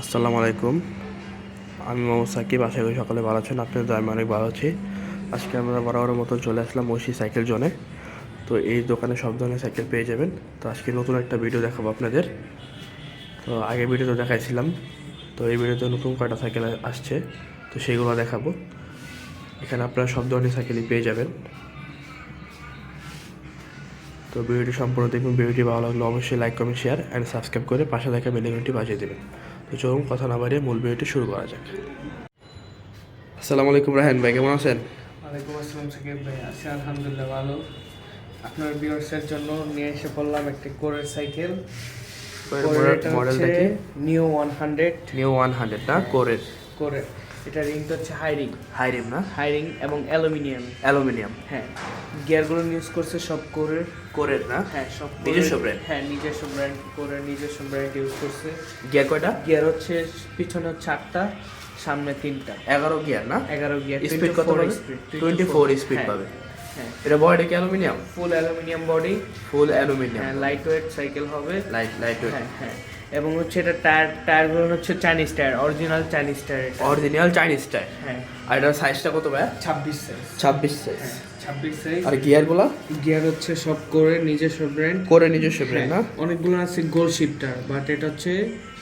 আসসালামু আলাইকুম। আমি মোহাম্মদ সাকিব, আশা করি সকালে ভালো আছেন। আপনাদের আমি অনেক ভালো আছি। আজকে আমরা বরাবরের মতো চলে আসলাম ঐশী সাইকেল জোনে। তো এই দোকানে সব ধরনের সাইকেল পেয়ে যাবেন। তো আজকে নতুন একটা ভিডিও দেখাবো আপনাদের। তো আগে ভিডিওতে দেখাইছিলাম। তো এই ভিডিওতে নতুন কয়টা সাইকেল আসছে, তো সেইগুলো দেখাবো। এখানে আপনারা সব ধরনের সাইকেলই পেয়ে যাবেন। তো ভিডিওটি সম্পূর্ণ দেখুন। ভিডিওটি ভালো লাগলে অবশ্যই like, comment share and subscribe করে পাশে থাকা বেলাইকনটি বাজিয়ে দেবেন। তো চলুন কথা না বাড়িয়ে মূল ভিডিওটি শুরু করা যাক। আসসালামু আলাইকুম রাহেন ভাই কেমন আছেন? ওয়ালাইকুম আসসালাম সাকিব ভাই আছি আলহামদুলিল্লাহ ভালো। আপনার ভিউয়ার্সের জন্য নিয়ে এসে পড়লাম একটি কোরের cycle. New one hundred. New one hundred না কোরের? কোরে এটা রিংটা হচ্ছে হাই রিং হাই রিম না? হাই রিং এবং অ্যালুমিনিয়াম। অ্যালুমিনিয়াম। হ্যাঁ গিয়ারগুলো ইউজ করছে সব করে। করে না? হ্যাঁ সব নিজস্ব brand? হ্যাঁ নিজস্ব ব্র্যান্ড কোরের নিজস্ব ব্র্যান্ড ইউজ করছে। গিয়ার কয়টা? গিয়ার হচ্ছে পিছনে হচ্ছে আটটা সামনে তিনটা। এগারো গিয়ার না? এগারো গিয়ার স্পিড কত পাবে টোয়েন্টি ফোর স্পিড পাবে। হ্যাঁ। এটা বডি কি aluminium? Full aluminium body full aluminium হ্যাঁ লাইট ওয়েট সাইকেল হবে। লাইট লাইট হ্যাঁ হ্যাঁ। এবং হচ্ছে এটা টায়ার টায়ারগুলো হচ্ছে Chinese tyre original Chinese tyre এটা। অরিজিনাল চাইনিজ টাইপ হ্যাঁ। আর এটার সাইজটা কত ভাই ছাব্বিশ সাইজ ছাব্বিশ সাইজ ছাব্বিশ সাইজ আর গিয়ারগুলো গিয়ার হচ্ছে সব করে নিজস্ব ব্র্যান্ড করে নিজস্ব ব্র্যান্ড না? অনেকগুলো আছে গোল শিফটার বাট এটা হচ্ছে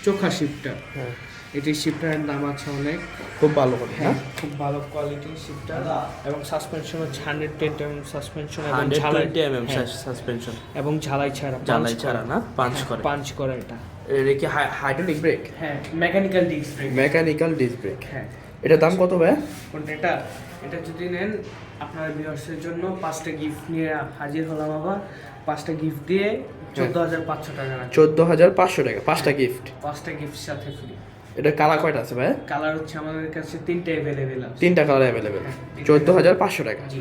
চোখা শিফটার হ্যাঁ। এটি শিফটারের দাম আছে অনেক। খুব ভালো করে হ্যাঁ হ্যাঁ খুব ভালো কোয়ালিটির শিফটার এবং সাসপেনশন হচ্ছে হান্ড্রেড টেন এম সাসপেনশন এবং ঝালাই। টোয়েন্টি এম এম হ্যাঁ, সাসপেনশন এবং ঝালাই ছাড়া জ্বালাই ছাড়া না? পাঞ্চ করে। পাঞ্চ করে এটা। এটা কি হাইড্রোলিক ব্রেক হ্যাঁ mechanical disc brake mechanical disc brake হ্যাঁ। এটার দাম কত ভাই কোনটা এটা? এটা যদি নেন আপনার ভিউয়ার্সের জন্য পাঁচটা গিফট নিয়ে হাজির হলাম আবার। পাঁচটা গিফট দিয়ে চোদ্দ হাজার পাঁচশো টাকা রাখি চোদ্দ হাজার পাঁচশো টাকা পাঁচটা গিফট পাঁচটা গিফট সাথে ফ্রি এটা কালার কয়টা আছে ভাই কালার হচ্ছে আমাদের কাছে তিনটে অ্যাভেলেবেল আছে। তিনটা কালার অ্যাভেলেবেল চোদ্দ হাজার পাঁচশো টাকা। জি।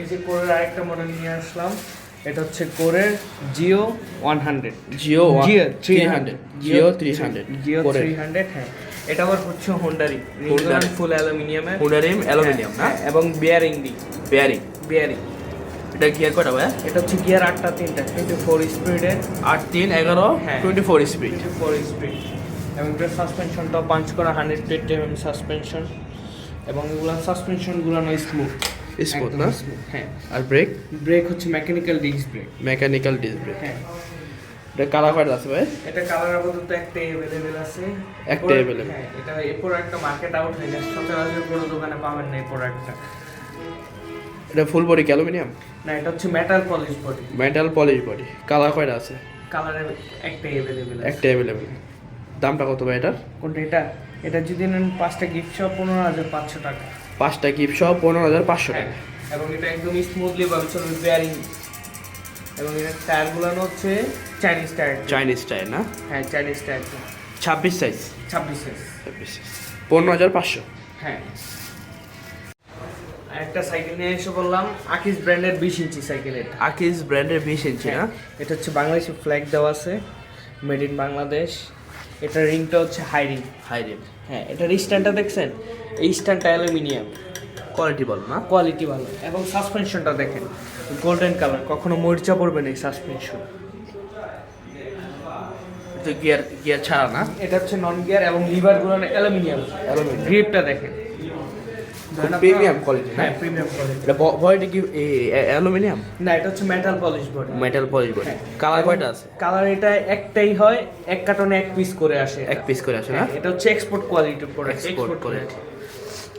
এই যে কোরের আরেকটা মডেল নিয়ে আসলাম। এটা হচ্ছে কোরের Geo one hundred Geo Geo three hundred Geo three hundred Geo three hundred হ্যাঁ। এটা আবার হচ্ছে হোন্ডারি। ফুল অ্যালুমিনিয়ামের হুডারিম অ্যালুমিনিয়াম না? এবং বিয়ারিং দি বেয়ারিং বিয়ারিং এটা গিয়ার কয়টা ভাই? এটা হচ্ছে গিয়ার আটটা তিনটা। টোয়েন্টি ফোর স্পিডের আট তিন এগারো। Twenty four speed four speed এবং এটার সাসপেনশনটাও পাঞ্চ করা হান্ড্রেড টোয়েন্টি এম সাসপেনশন এবং এগুলো সাসপেনশনগুলো নয় স্মুথ স্মুথ না? হ্যাঁ। আর ব্রেক ব্রেক হচ্ছে mechanical disc brake mechanical disc brake হ্যাঁ। এটা কালার আছে ভাই? এটা কালার আপাতত একটাই অ্যাভেলেবেল আছে। একটাই available। হ্যাঁ এটা একটা মার্কেট আউট হয়ে গেছে সচরাচর কোনো দোকানে পাবেন না এই প্রোডাক্টটা এটা ফুল বডি অ্যালুমিনিয়াম না এটা হচ্ছে metal polish body metal polish body colour আছে। একটাই অ্যাভেলেবেল আছে। একটা অ্যাভেলেবেল দামটা কত ভাই এটার? কোনটা এটা? এটা যদি নেন পাঁচটা গিফট সহ পনেরো হাজার পাঁচশো টাকা। পাঁচটা গিফট সহ পনেরো হাজার পাঁচশো হ্যাঁ টাকা এবং এটা একদম স্মুথলি ভাবে চলবে বেয়ারিং এবং এটার টায়ারগুলো হচ্ছে চাইনিজ টায়ার চাইনিজ টায়ার না? হ্যাঁ চাইনিজ টায়ার ছাব্বিশ সাইজ ছাব্বিশ সাইজ ছাব্বিশ সাইজ পনেরো হাজার পাঁচশো। হ্যাঁ। একটা সাইকেল নিয়ে এসে বললাম আকিস ব্র্যান্ডের বিশ ইঞ্চি সাইকেল এটা। আকিস ব্র্যান্ডের বিশ ইঞ্চি না? হ্যাঁ, এটা হচ্ছে বাংলাদেশি ফ্ল্যাগ দেওয়া আছে মেড ইন বাংলাদেশ। এটার রিংটা হচ্ছে হাই রিং হাই রিং হ্যাঁ এটার স্ট্যান্ডটা দেখছেন? এই স্ট্যান্ডটা অ্যালুমিনিয়াম। কোয়ালিটি ভালো না? কোয়ালিটি ভালো এবং সাসপেনশনটা দেখেন গোল্ডেন কালার কখনো মরিচা পড়বে না এই সাসপেনশন গিয়ার গিয়ার ছাড়া না? এটা হচ্ছে নন গিয়ার এবং লিভারগুলো অ্যালুমিনিয়াম। অ্যালুমিনিয়াম গ্রিপটা দেখেন। প্রিমিয়াম কোয়ালিটি হ্যাঁ প্রিমিয়াম কোয়ালিটি এটা বডিটা কি অ্যালুমিনিয়াম? না এটা হচ্ছে metal polish body metal polish body হ্যাঁ। কালার কয়টা আছে? কালার এটা একটাই হয় এক কার্টনে এক পিস করে আসে এক পিস করে আছে না? হ্যাঁ, এটা হচ্ছে এক্সপোর্ট কোয়ালিটির প্রোডাক্ট এক্সপোর্ট। কোয়ালিটি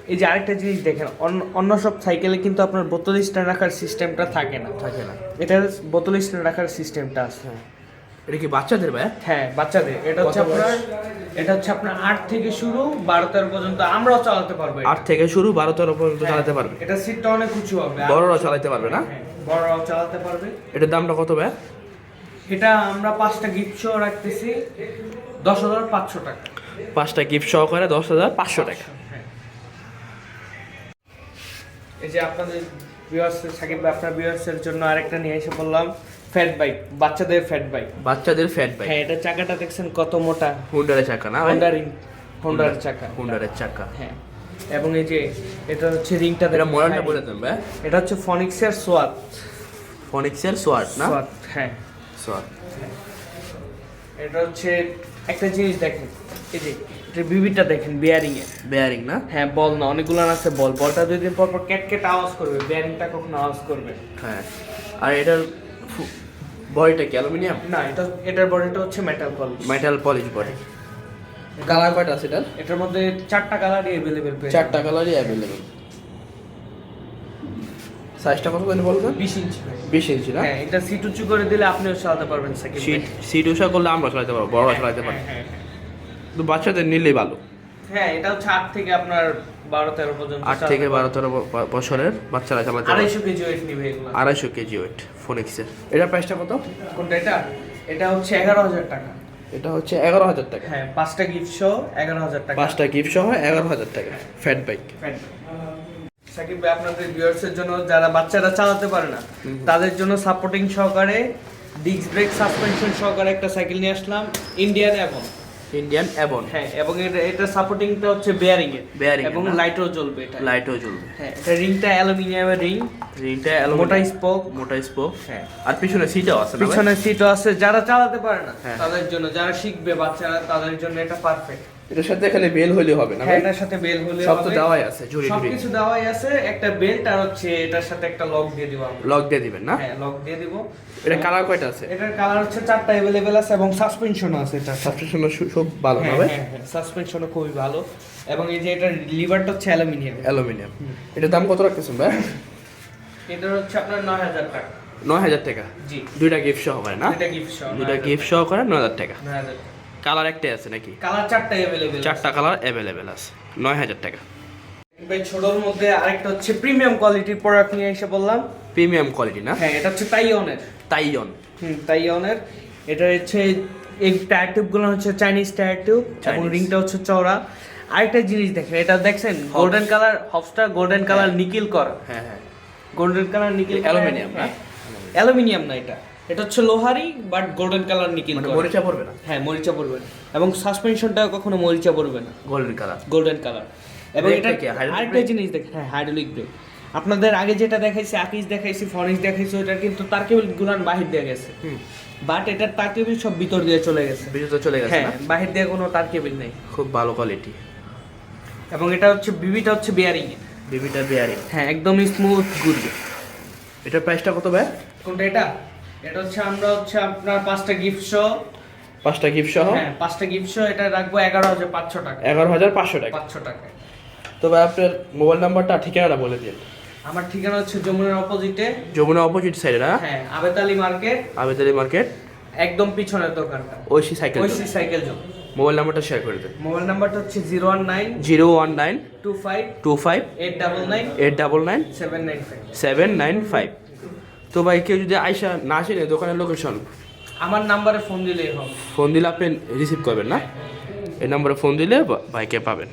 এই যে আরেকটা জিনিস দেখেন অন্য- সব সাইকেলে কিন্তু আপনার বোতল স্ট্যান্ড রাখার সিস্টেমটা থাকে না। থাকে না। এটার বোতল স্ট্যান্ড রাখার সিস্টেমটা আছে। এটা কি বাচ্চাদের ভাই হ্যাঁ বাচ্চাদের। এটা হচ্ছে আপনার এটা হচ্ছে আপনার আট থেকে শুরু বারো তেরো পর্যন্ত আমরাও চালাতে পারব আট থেকে শুরু বারো তেরো পর্যন্ত হ্যাঁ, চালাতে পারবে। এটা সিটটা অনেক উঁচু হবে। বড়রাও চালাতে পারবে না? হ্যাঁ, বড়রাও চালাতে পারবে। এটার দামটা কত ভাই এটা আমরা পাঁচটা গিফট শো রাখতেছি দশ হাজার পাঁচশো টাকা। পাঁচটা গিফট সহকারে দশ হাজার পাঁচশো টাকা। হ্যাঁ। এই যে আপনাদের ভিউয়ার্স সাকিব আপনার ভিউয়ার্সের জন্য আরেকটা নিয়ে এসে বললাম ফ্যাট বাইক বাচ্চাদের ফ্যাট বাইক বাচ্চাদের ফ্যাট বাইক হ্যাঁ এটা চাকাটা দেখছেন কত মোটা? হুন্ডারের চাকা না হোন্ডার হোন্ডার চাকা। হুন্ডারের চাকা। হ্যাঁ এবং এই যে এটা হচ্ছে রিংটা এটা মডেলটা বলে দেন ভাই। এটা হচ্ছে ফনিক্সের সোয়াত। ফনিক্সের সোয়াট না? সোয়াত হ্যাঁ। সোয়াট এটা হচ্ছে একটা জিনিস দেখেন এই যে এটা বিবিটা দেখেন বিয়ারিং এ বেয়ারিং না? হ্যাঁ বল না অনেকগুলো আছে বল। বলটা দুই দিন পর পর ক্যাট ক্যাট আওয়াজ করবে বিয়ারিংটা কখনো আওয়াজ করবে হ্যাঁ। আর এটার বডিটা কি অ্যালুমিনিয়াম? না এটা এটার বডিটা হচ্ছে metal polish metal polish body colour কয়টা আছে এটার? এটার মধ্যে চারটা কালারই অ্যাভেলেবেল পেয়ে চারটা কালারই অ্যাভেলেবেল সাইজটা কত করে বলবেন বিশ ইঞ্চি বিশ ইঞ্চি না? হ্যাঁ এটা সিট উঁচু করে দিলে আপনিও চালাতে পারবেন সেকেন্ড সিট সিট উষা করলে আমরা চালাতে পারব বড়রা চালাতে পারব। হ্যাঁ কিন্তু বাচ্চাদের নিলেই ভালো। হ্যাঁ এটা হচ্ছে আট থেকে আপনার বারো তেরো পর্যন্ত আট থেকে বারো তেরো বছরের বাচ্চারা চালাতে আড়াইশো কেজি ওয়েট নিবে এগুলো। আড়াইশো কেজি ওয়েট ফোনিক্সের এটার প্রাইসটা কত? কোনটা এটা? এটা হচ্ছে এগারো হাজার টাকা। এটা হচ্ছে এগারো হাজার টাকা। হ্যাঁ পাঁচটা গিফট সহ এগারো হাজার টাকা। পাঁচটা গিফট সহ এগারো হাজার টাকা। ফ্যাট বাইক সাকিব ভাই আপনাদের ভিউয়ার্সের জন্য যারা বাচ্চারা চালাতে পারে না তাদের জন্য সাপোর্টিং সহকারে ডিস্ক ব্রেক সাসপেনশন সহকারে একটা সাইকেল নিয়ে আসলাম ইন্ডিয়ান এবং ইন্ডিয়ান অ্যাবন হ্যাঁ এবং এটা এটা সাপোর্টিংটা হচ্ছে বেয়ারিং এর বেয়ারিং এবং? লাইটও জ্বলবে এটা লাইটও জ্বলবে। হ্যাঁ এটা রিংটা অ্যালুমিনিয়ামের রিং রিংটা মোটা স্পোক। মোটা স্পোক। হ্যাঁ। আর পিছনে সিটও আছে পিছনে সিটও আছে যারা চালাতে পারে না হ্যাঁ। তাদের জন্য যারা শিখবে বাচ্চারা তাদের জন্য এটা পারফেক্ট এটার সাথে খালি বেল হলে হবে না হ্যাঁ এটার সাথে বেল হলে সব তো দেওয়াই আছে ঝুড়ি ঝুড়ি সবকিছু দেওয়াই আছে একটা বেল্ট আর হচ্ছে এটার সাথে একটা লক দিয়ে দিব আমরা। লক দিয়ে দিবেন না? হ্যাঁ লক দিয়ে দিব। এটা কালার কয়টা আছে? এটার কালার হচ্ছে চারটা আছে এবং আছে এটা সাবস্ক্রিপশন খুব ভালো হবে সাসপেনশনও খুবই ভালো। এবং এই যে এটার লিভারটা হচ্ছে অ্যালুমিনিয়াম। অ্যালুমিনিয়াম। এটার দাম কত রাখতেছেন ভাই? এটার হচ্ছে আপনার নয় হাজার টাকা। নয় হাজার টাকা? জি। দুইটা গিফট সহ করে না? এটা গিফট সহ দুইটা গিফট সহ করে নয় হাজার টাকা। নয় হাজার কালার একটাই আছে নাকি? কালার চারটা অ্যাভেলেবেল চারটা কালার অ্যাভেলেবেল আছে। নয় হাজার টাকা। ভাই ছোটর মধ্যে আরেকটা হচ্ছে প্রিমিয়াম কোয়ালিটির প্রোডাক্ট নিয়ে এসে বললাম। প্রিমিয়াম কোয়ালিটি না? হ্যাঁ এটা হচ্ছে তাইওনের তাইয়ন হুম তাইওনের এটা হচ্ছে এই টায়ার টিউবগুলো হচ্ছে চাইনিজ টায়ার টিউব এবং রিংটা হচ্ছে চওড়া। আরেকটা জিনিস দেখেন এটা দেখছেন? গোল্ডেন কালার হবসটা গোল্ডেন কালার নিকিল করা। হ্যাঁ হ্যাঁ। গোল্ডেন কালার নিকিল অ্যালুমিনিয়াম না? অ্যালুমিনিয়াম না এটা। এটা হচ্ছে লোহারি বাট গোল্ডেন কালার নিকিল মানে মরিচা পড়বে না? হ্যাঁ মরিচা পড়বে না। এবং সাসপেনশনটাও কখনো মরিচা পড়বে না। গোল্ডেন কালার গোল্ডেন কালার এবং এটা আরেকটা জিনিস দেখেন হ্যাঁ হাইড্রোলিক ব্রেক আপনাদের আগে যেটা দেখাইছি আকিস দেখাইছি ফনিক্স দেখাইছি ওটা কিন্তু তার কেবল গুলান বাহির দিয়ে গেছে। বাট এটার তার কেবল সব ভিতর দিয়ে চলে গেছে। বিদ্যুৎ চলে গেছে হ্যাঁ বাহির দিয়ে কোনো তার কেবল নেই। খুব ভালো কোয়ালিটি এবং এটা হচ্ছে বিবিটা হচ্ছে বিয়ারিং এ বিবিটা বিয়ারিং হ্যাঁ একদম স্মুথ ঘুরবে। এটার প্রাইসটা কত ভাই? কোনটা এটা? এটা হচ্ছে আমরা হচ্ছে আপনার পাঁচটা গিফট শো পাঁচটা গিফট সহ? হ্যাঁ পাঁচটা গিফট শো এটা রাখব এগারো হাজার পাঁচশো টাকা। এগারো হাজার পাঁচশো টাকা। পাঁচশো টাকায় তো ভাই আপনার মোবাইল নাম্বারটা ঠিকানাটা বলে দিন। আমার ঠিকানা হচ্ছে যমুনার অপোজিটে যমুনা অপোজিট সাইডে না? হ্যাঁ আবেতালি মার্কেট আবেদারি মার্কেট একদম পিছনের দোকানটা। Oishi cycle Oishi cycle zone. Mobile নাম্বারটা শেয়ার করে দেন মোবাইল নাম্বারটা হচ্ছে zero one nine zero one nine two five two five eight double nine eight double nine seven nine five. Seven nine five. তো ভাই কেউ যদি আইসা না আসেন দোকানের লোকেশন আমার নাম্বারে ফোন দিলেই হবে। ফোন দিলে আপনি রিসিভ করবেন না? এই নাম্বারে ফোন দিলে ভাইকে পাবেন।